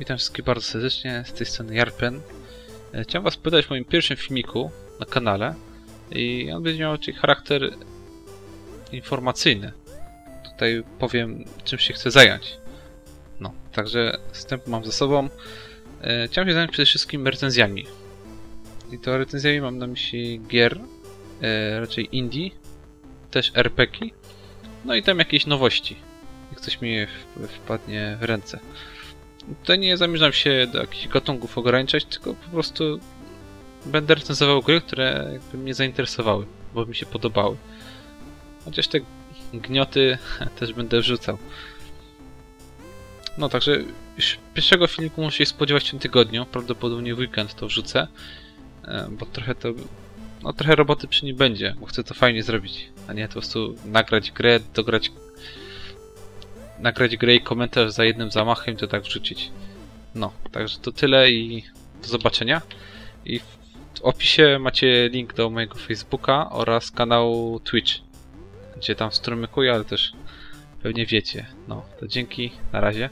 Witam wszystkich bardzo serdecznie, z tej strony Jarpen. E, Chciałem was pytać o moim pierwszym filmiku na kanale i on będzie miał charakter informacyjny. Tutaj powiem, czym się chcę zająć. No, także wstęp mam za sobą. E, Chciałem się zająć przede wszystkim recenzjami. I to recenzjami mam na myśli gier, e, raczej indie, też RPG, no i tam jakieś nowości. Jak coś mi w- wpadnie w ręce. Tutaj nie zamierzam się do jakichś gatunków ograniczać, tylko po prostu będę recenzował gry, które jakby mnie zainteresowały, bo mi się podobały. Chociaż te gnioty też będę wrzucał. No także już pierwszego filmiku muszę się spodziewać w tym tygodniu, prawdopodobnie w weekend to wrzucę, e, bo trochę to... No trochę roboty przy nim będzie, bo chcę to fajnie zrobić, a nie po prostu nagrać grę, dograć nagrać grę i komentarz za jednym zamachem to tak wrzucić. No, także to tyle i do zobaczenia. I w opisie macie link do mojego Facebooka oraz kanału Twitch, gdzie tam strumykuję, ale też pewnie wiecie. No, to dzięki, na razie.